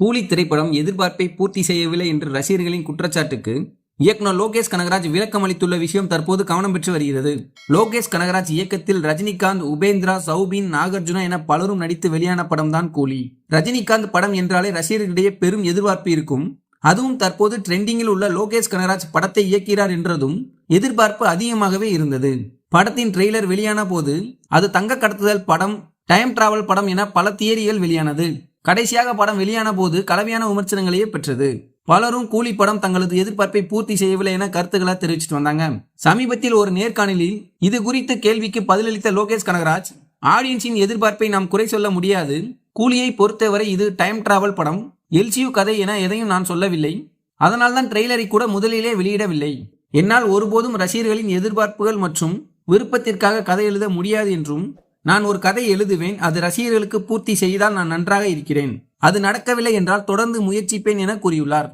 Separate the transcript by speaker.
Speaker 1: கூலி திரைப்படம் எதிர்பார்ப்பை பூர்த்தி செய்யவில்லை என்று ரசிகர்களின் குற்றச்சாட்டுக்கு இயக்குனர் லோகேஷ் கனகராஜ் விளக்கம் அளித்துள்ள விஷயம் தற்போது கவனம் பெற்று வருகிறது. லோகேஷ் கனகராஜ் இயக்கத்தில் ரஜினிகாந்த் உபேந்திரா சௌபின் நாகார்ஜுனா என பலரும் நடித்து வெளியான படம் தான் கூலி. ரஜினிகாந்த் படம் என்றாலே ரசிகர்களிடையே பெரும் எதிர்பார்ப்பு இருக்கும். அதுவும் தற்போது ட்ரெண்டிங்கில் உள்ள லோகேஷ் கனகராஜ் படத்தை இயக்கிறார் என்றதும் எதிர்பார்ப்பு அதிகமாகவே இருந்தது. படத்தின் ட்ரெய்லர் வெளியான போது அது தங்க கடத்துதல் படம் டைம் டிராவல் படம் என பல தியரிகள் வெளியானது. கடைசியாக படம் வெளியான போது கலவையான விமர்சனங்களையே பெற்றது. பலரும் கூலி படம் தங்களது எதிர்பார்ப்பை பூர்த்தி செய்யவில்லை என கருத்துக்களை தெரிவிச்சிட்டு வந்தாங்க. சமீபத்தில் ஒரு நேர்காணலில் இது குறித்து கேள்விக்கு பதிலளித்த லோகேஷ் கனகராஜ் ஆடியன்ஸின் எதிர்பார்ப்பை நாம் குறை சொல்ல முடியாது. கூலியை பொறுத்தவரை இது டைம் டிராவல் படம். எல்சியு கதை என எதையும் நான் சொல்லவில்லை. அதனால்தான் ட்ரெய்லரை கூட முதலிலே வெளியிடவில்லை. என்னால் ஒருபோதும் ரசிகர்களின் எதிர்பார்ப்புகள் மற்றும் விருப்பத்திற்காக கதை எழுத முடியாது என்றும் நான் ஒரு கதை எழுதுவேன் அது ரசிகர்களுக்கு பூர்த்தி செய்தால் நான் நன்றாக இருக்கிறேன். அது நடக்கவில்லை என்றால் தொடர்ந்து முயற்சிப்பேன் என கூறியுள்ளார்.